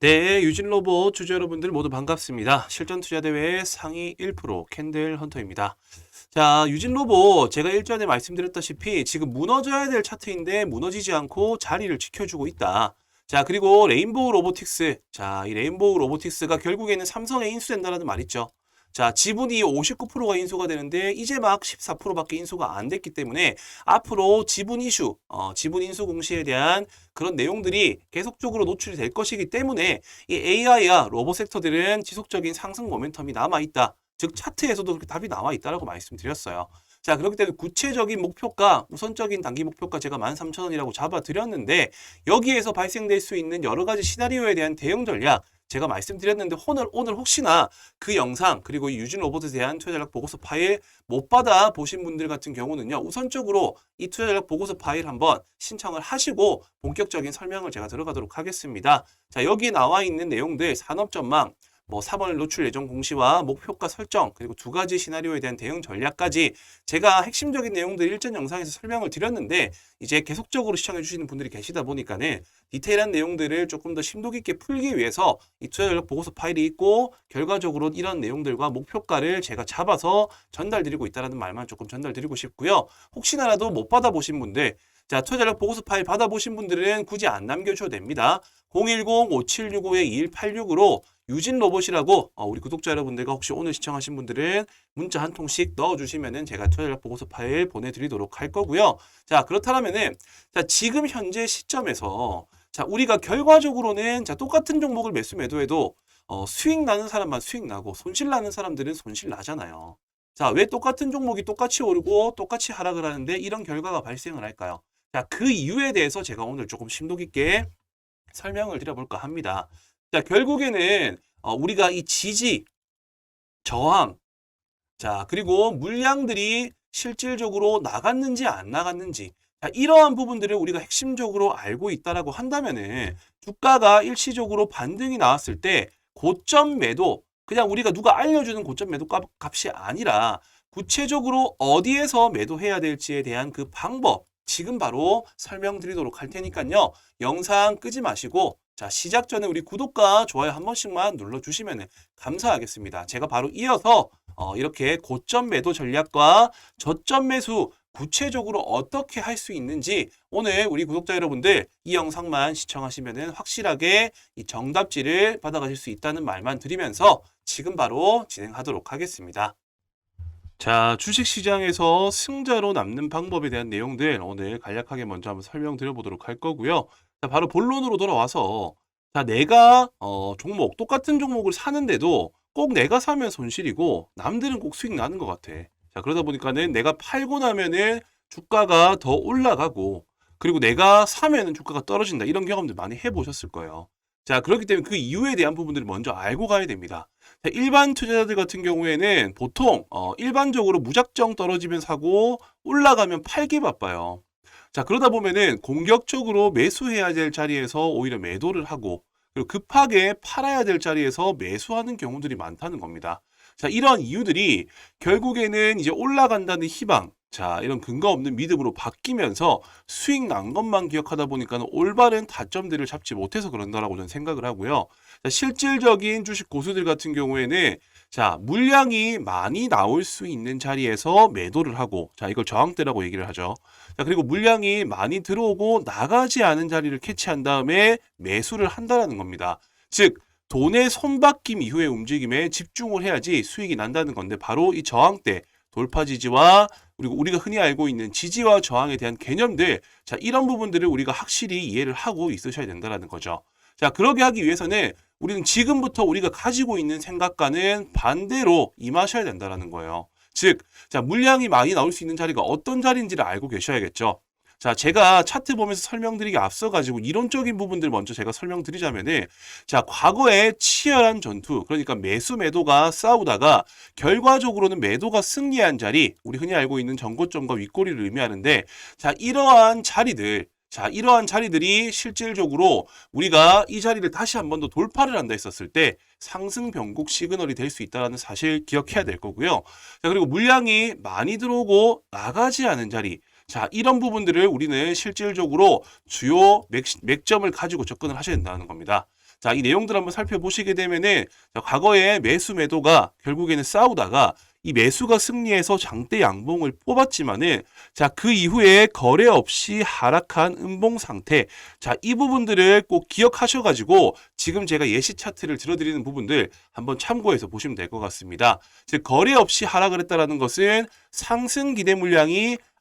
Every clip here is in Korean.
네, 유진 로봇 주주 여러분들 모두 반갑습니다. 실전 투자 대회 상위 1% 캔들 헌터입니다. 자, 유진 로봇 제가 일전에 말씀드렸다시피 지금 무너져야 될 차트인데 무너지지 않고 자리를 지켜주고 있다. 자, 그리고 레인보우 로보틱스. 자, 이 레인보우 로보틱스가 결국에는 삼성에 인수된다는 말 있죠. 자, 지분이 59%가 인수가 되는데 이제 막 14%밖에 인수가 안 됐기 때문에 앞으로 지분 이슈, 어, 지분 인수 공시에 대한 그런 내용들이 계속적으로 노출이 될 것이기 때문에 이 AI와 로봇 섹터들은 지속적인 상승 모멘텀이 남아 있다. 즉 차트에서도 그렇게 답이 나와 있다라고 말씀드렸어요. 자, 그렇기 때문에 구체적인 목표가 우선적인 단기 목표가 제가 13,000원이라고 잡아 드렸는데 여기에서 발생될 수 있는 여러 가지 시나리오에 대한 대응 전략 제가 말씀드렸는데 오늘 오늘 혹시나 그 영상 그리고 이 유진 로봇에 대한 투자 전략 보고서 파일 못 받아 보신 분들 같은 경우는요 우선적으로 이 투자 전략 보고서 파일 한번 신청을 하시고 본격적인 설명을 제가 들어가도록 하겠습니다. 자 여기 나와 있는 내용들 산업 전망 뭐 3월 노출 예정 공시와 목표가 설정 그리고 두 가지 시나리오에 대한 대응 전략까지 제가 핵심적인 내용들 일전 영상에서 설명을 드렸는데 이제 계속적으로 시청해 주시는 분들이 계시다 보니까는 디테일한 내용들을 조금 더 심도 깊게 풀기 위해서 이 투자 전략 보고서 파일이 있고 결과적으로 이런 내용들과 목표가를 제가 잡아서 전달드리고 있다는 말만 조금 전달드리고 싶고요. 혹시나라도 못 받아보신 분들 자, 투자 전략 보고서 파일 받아보신 분들은 굳이 안 남겨주셔도 됩니다. 010-5765-2186으로 유진 로봇이라고 어, 우리 구독자 여러분들과 혹시 오늘 시청하신 분들은 문자 한 통씩 넣어주시면은 제가 투자 전략 보고서 파일 보내드리도록 할 거고요. 자, 그렇다면은 자, 지금 현재 시점에서 자, 우리가 결과적으로는 자, 똑같은 종목을 매수 매도해도 어, 수익 나는 사람만 수익 나고 손실 나는 사람들은 손실 나잖아요. 자, 왜 똑같은 종목이 똑같이 오르고 똑같이 하락을 하는데 이런 결과가 발생을 할까요? 자, 그 이유에 대해서 제가 오늘 조금 심도 깊게 설명을 드려볼까 합니다. 자, 결국에는 어, 우리가 이 지지, 저항, 자, 그리고 물량들이 실질적으로 나갔는지 안 나갔는지, 자, 이러한 부분들을 우리가 핵심적으로 알고 있다라고 한다면은 주가가 일시적으로 반등이 나왔을 때 고점 매도, 그냥 우리가 누가 알려주는 고점 매도 값, 값이 아니라 구체적으로 어디에서 매도해야 될지에 대한 그 방법, 지금 바로 설명드리도록 할 테니까요. 영상 끄지 마시고 자, 시작 전에 우리 구독과 좋아요 한 번씩만 눌러주시면 감사하겠습니다. 제가 바로 이어서 어, 이렇게 고점 매도 전략과 저점 매수 구체적으로 어떻게 할 수 있는지 오늘 우리 구독자 여러분들 이 영상만 시청하시면 확실하게 이 정답지를 받아가실 수 있다는 말만 드리면서 지금 바로 진행하도록 하겠습니다. 자, 주식시장에서 승자로 남는 방법에 대한 내용들 오늘 간략하게 먼저 한번 설명드려 보도록 할 거고요. 자, 바로 본론으로 돌아와서 자, 내가 어, 종목 똑같은 종목을 사는데도 꼭 내가 사면 손실이고 남들은 꼭 수익 나는 것 같아. 자, 그러다 보니까는 내가 팔고 나면은 주가가 더 올라가고 그리고 내가 사면은 주가가 떨어진다. 이런 경험들 많이 해보셨을 거예요. 자, 그렇기 때문에 그 이유에 대한 부분들을 먼저 알고 가야 됩니다. 자, 일반 투자자들 같은 경우에는 보통 어, 일반적으로 무작정 떨어지면 사고 올라가면 팔기 바빠요. 자, 그러다 보면은 공격적으로 매수해야 될 자리에서 오히려 매도를 하고 그리고 급하게 팔아야 될 자리에서 매수하는 경우들이 많다는 겁니다. 자, 이런 이유들이 결국에는 이제 올라간다는 희망, 자, 이런 근거 없는 믿음으로 바뀌면서 수익 난 것만 기억하다 보니까 올바른 타점들을 잡지 못해서 그런다라고 저는 생각을 하고요. 자, 실질적인 주식 고수들 같은 경우에는 자, 물량이 많이 나올 수 있는 자리에서 매도를 하고, 자, 이걸 저항대라고 얘기를 하죠. 자, 그리고 물량이 많이 들어오고 나가지 않은 자리를 캐치한 다음에 매수를 한다라는 겁니다. 즉, 돈의 손바뀜 이후의 움직임에 집중을 해야지 수익이 난다는 건데 바로 이 저항대 돌파 지지와 그리고 우리가 흔히 알고 있는 지지와 저항에 대한 개념들 자 이런 부분들을 우리가 확실히 이해를 하고 있으셔야 된다라는 거죠. 자 그러게 하기 위해서는 우리는 지금부터 우리가 가지고 있는 생각과는 반대로 임하셔야 된다라는 거예요. 즉, 자 물량이 많이 나올 수 있는 자리가 어떤 자리인지를 알고 계셔야겠죠. 자, 제가 차트 보면서 설명드리기 앞서가지고 이론적인 부분들 먼저 제가 설명드리자면은, 자, 과거에 치열한 전투, 그러니까 매수 매도가 싸우다가 결과적으로는 매도가 승리한 자리, 우리 흔히 알고 있는 전고점과 윗꼬리를 의미하는데, 자, 이러한 자리들, 자, 이러한 자리들이 실질적으로 우리가 이 자리를 다시 한 번 더 돌파를 한다 했었을 때 상승 변곡 시그널이 될 수 있다는 사실 기억해야 될 거고요. 자, 그리고 물량이 많이 들어오고 나가지 않은 자리, 자, 이런 부분들을 우리는 실질적으로 주요 맥, 맥점을 가지고 접근을 하셔야 된다는 겁니다. 자, 이 내용들 한번 살펴보시게 되면은 자, 과거에 매수 매도가 결국에는 싸우다가 이 매수가 승리해서 장대 양봉을 뽑았지만은 자, 그 이후에 거래 없이 하락한 음봉 상태. 자, 이 부분들을 꼭 기억하셔 가지고 지금 제가 예시 차트를 들어드리는 부분들 한번 참고해서 보시면 될 것 같습니다. 즉 거래 없이 하락을 했다라는 것은 상승 기대 물량이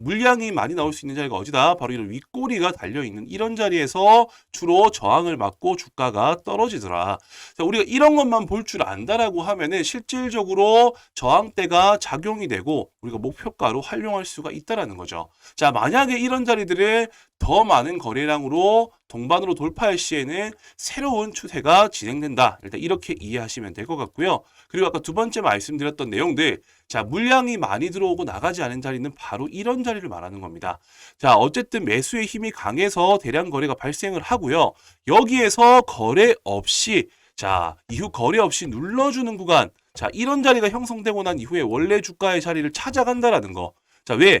물량이 많이 나올 수 있는 자리가 어디다? 바로 이런 윗꼬리가 달려있는 이런 자리에서 주로 저항을 맞고 주가가 떨어지더라. 자, 우리가 이런 것만 볼 줄 안다라고 하면은 실질적으로 저항대가 작용이 되고 우리가 목표가로 활용할 수가 있다라는 거죠. 자, 만약에 이런 자리들을 더 많은 거래량으로 동반으로 돌파할 시에는 새로운 추세가 진행된다. 일단 이렇게 이해하시면 될 것 같고요. 그리고 아까 두 번째 말씀드렸던 내용들, 자, 물량이 많이 들어오고 나가지 않은 자리는 바로 이런 자리를 말하는 겁니다. 자, 어쨌든 매수의 힘이 강해서 대량 거래가 발생을 하고요. 여기에서 거래 없이 자, 이후 거래 없이 눌러주는 구간. 자, 이런 자리가 형성되고 난 이후에 원래 주가의 자리를 찾아간다라는 거. 자, 왜?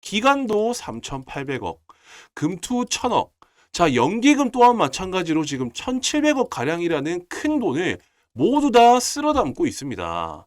기간도 3,800억, 금투 1,000억. 자, 연기금 또한 마찬가지로 지금 1,700억 가량이라는 큰 돈을 모두 다 쓸어 담고 있습니다.